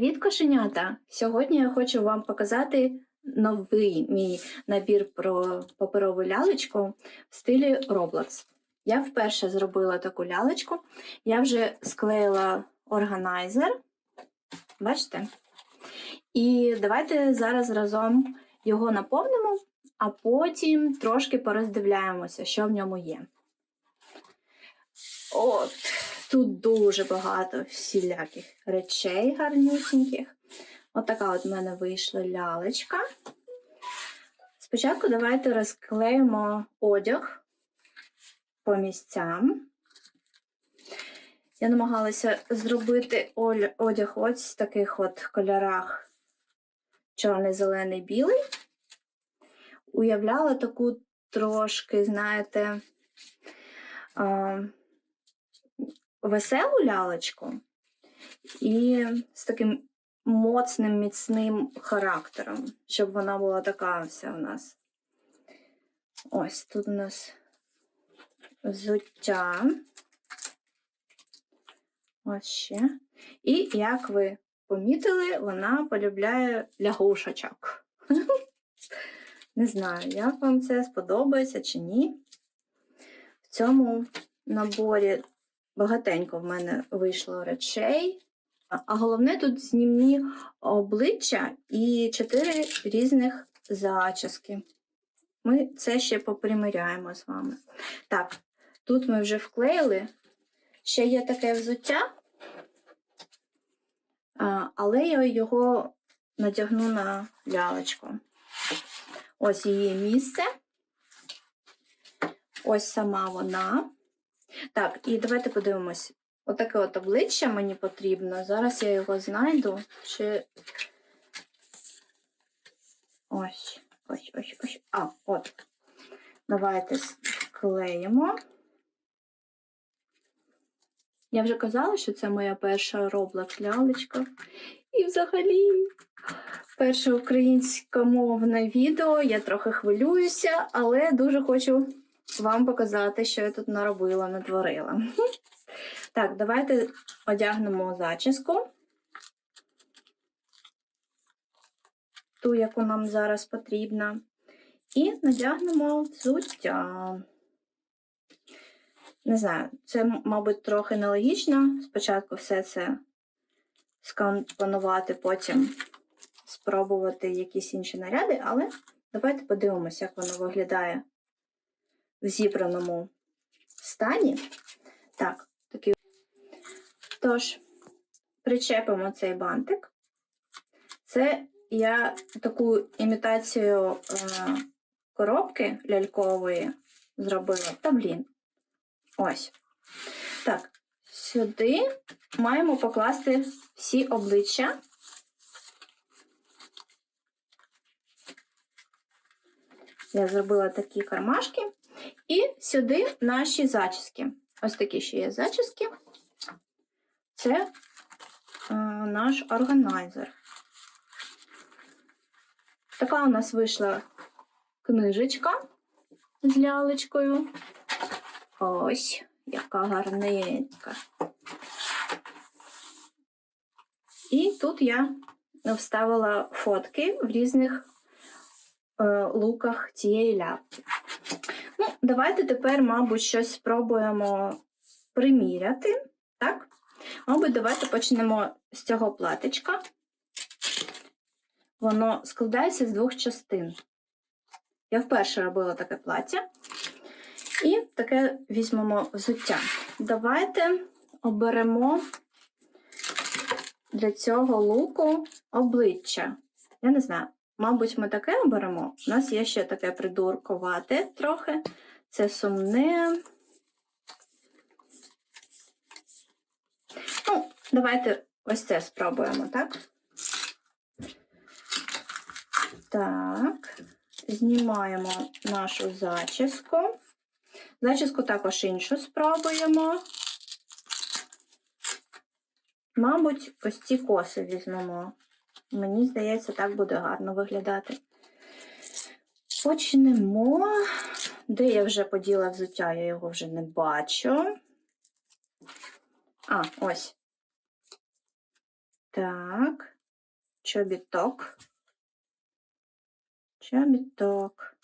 Привіт, кошенята! Сьогодні я хочу вам показати новий мій набір про паперову лялечку в стилі Roblox. Я вперше зробила таку лялечку. Я вже склеїла органайзер. Бачите? І давайте зараз разом його наповнимо, а потім трошки пороздивляємося, що в ньому є. От, тут дуже багато всіляких речей гарнюсіньких. От от в мене вийшла лялечка. Спочатку давайте розклеїмо одяг по місцям. Я намагалася зробити одяг ось в таких от кольорах чорний, зелений, білий. Уявляла таку трошки, знаєте, веселу лялечку і з таким моцним, міцним характером, щоб вона була така вся у нас. Ось тут у нас взуття. Ось ще. І, як ви помітили, вона полюбляє лягушечок. Не знаю, як вам це сподобається чи ні. В цьому наборі багатенько в мене вийшло речей. А- головне тут знімні обличчя і чотири різних зачіски. Ми це ще поприміряємо з вами. Так, тут ми вже вклеїли. Ще є таке взуття, але я його надягну на лялечку. Ось її місце. Ось сама вона. Так, і давайте подивимось. Отаке от обличчя мені потрібно. Зараз я його знайду. Чи. Ось, ось, ось, ось. А, от. Давайте склеїмо. Я вже казала, що це моя перша Roblox лялечка. І взагалі перше українськомовне відео. Я трохи хвилююся, але дуже хочу вам показати, що я тут наробила, натворила. Так, давайте одягнемо зачіску. Ту, яку нам зараз потрібна. І надягнемо взуття. Не знаю, це, мабуть, трохи нелогічно. Спочатку все це скомпонувати, потім спробувати якісь інші наряди, але давайте подивимося, як воно виглядає в зібраному стані. Так, такий. Тож, причепимо цей бантик. Це я таку імітацію е, коробки лялькової зробила. Та блін. Ось. Так, сюди маємо покласти всі обличчя. Я зробила такі кармашки. І сюди наші зачіски. Ось такі ще є зачіски. Це е, наш органайзер. Така у нас вийшла книжечка з лялечкою. Ось, яка гарненька. І тут я вставила фотки в різних е, луках цієї ляпки. Ну, давайте тепер, мабуть, щось спробуємо приміряти. Так? Мабуть, давайте почнемо з цього платечка. Воно складається з двох частин. Я вперше робила таке плаття. І таке візьмемо взуття. Давайте оберемо для цього луку обличчя. Я не знаю, мабуть, ми таке оберемо. У нас є ще таке придуркувате трохи. Це сумне. Ну, давайте ось це спробуємо, так? Так, знімаємо нашу зачіску. Зачіску також іншу спробуємо. Мабуть, ось ці коси візьмемо. Мені здається, так буде гарно виглядати. Почнемо. Де я вже поділа взуття, я його вже не бачу. А, ось. Так. Чобіток. Чобіток.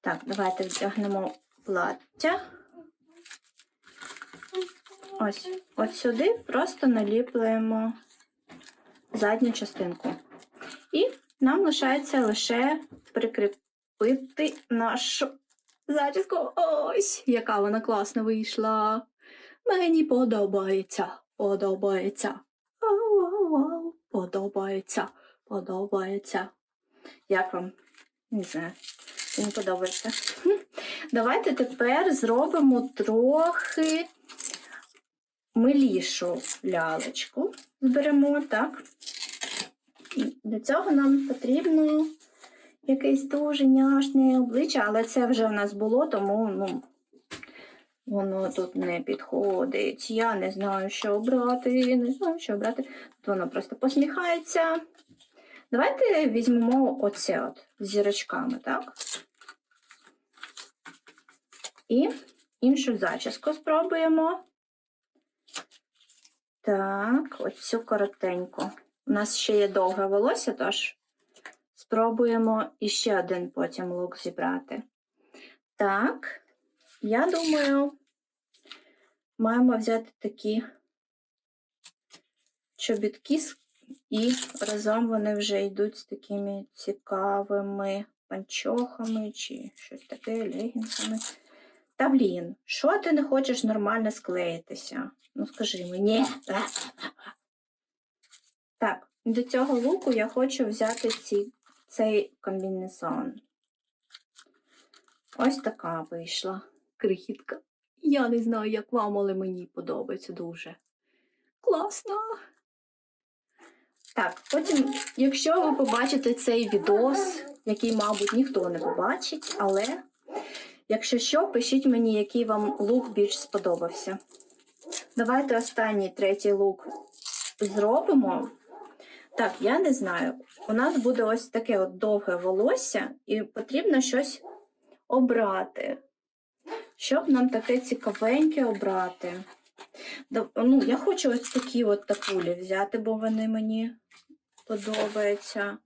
Так, давайте вдягнемо плаття. Ось, от сюди просто наліплюємо задню частинку. І нам лишається лише прикріпити нашу зачіску. Ось, яка вона класно вийшла. Мені подобається, подобається. Вау-вау-вау, Подобається, подобається. Як вам? Не знаю. Мені подобається. Давайте тепер зробимо трохи милішу лялечку. Зберемо, так. Для цього нам потрібно якесь дуже няшне обличчя, але це вже в нас було, тому ну, воно тут не підходить. Я не знаю, що обрати, не знаю, що обрати. Тут воно просто посміхається. Давайте візьмемо оце от з зірочками, так? І іншу зачіску спробуємо. Так, оцю коротеньку. У нас ще є довге волосся, тож спробуємо іще один потім лук зібрати. Так, я думаю, маємо взяти такі чобітки і разом вони вже йдуть з такими цікавими панчохами чи щось таке, легінсами. Та блін, що ти не хочеш нормально склеїтися? Ну скажи мені. До цього луку я хочу взяти ці, цей комбінезон. Ось така вийшла крихітка. Я не знаю, як вам, але мені подобається дуже. Класно. Так, потім, якщо ви побачите цей відос, який, мабуть, ніхто не побачить, але якщо що, пишіть мені, який вам лук більш сподобався. Давайте останній третій лук зробимо. Так, я не знаю. У нас буде ось таке от довге волосся, і потрібно щось обрати. Щоб нам таке цікавеньке обрати. Ну, я хочу ось такі от такулі взяти, бо вони мені подобаються.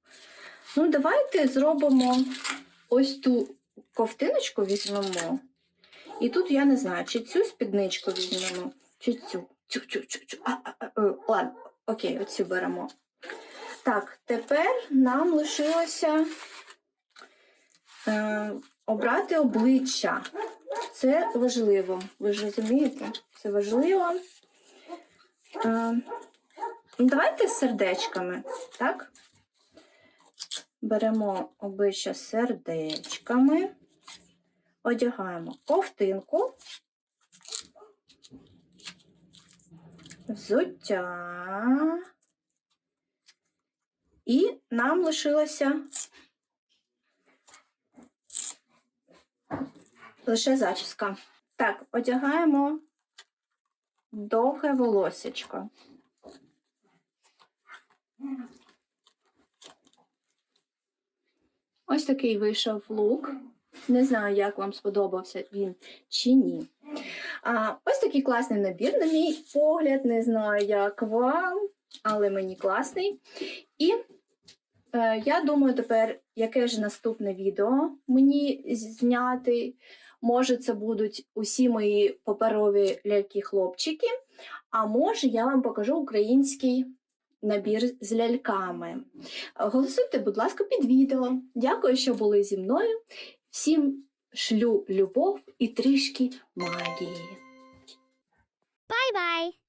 Ну, давайте зробимо ось ту ковтиночку візьмемо. І тут я не знаю, чи цю спідничку візьмемо, чи цю. Цю, цю, цю, цю. А, а, а, е, ладно, окей, оцю беремо. Так, тепер нам лишилося е, обрати обличчя. Це важливо. Ви ж розумієте? Це важливо. Е, давайте з сердечками, так? Беремо обличчя сердечками, одягаємо ковтинку, взуття. І нам лишилося лише зачіска. Так, одягаємо довге волосечко. Ось такий вийшов лук. Не знаю, як вам сподобався він чи ні. А, ось такий класний набір, на мій погляд. Не знаю, як вам, але мені класний. І я думаю тепер, яке ж наступне відео мені зняти. Може, це будуть усі мої паперові ляльки-хлопчики, а може, я вам покажу український набір з ляльками. Голосуйте, будь ласка, під відео. Дякую, що були зі мною. Всім шлю любов і трішки магії. Bye.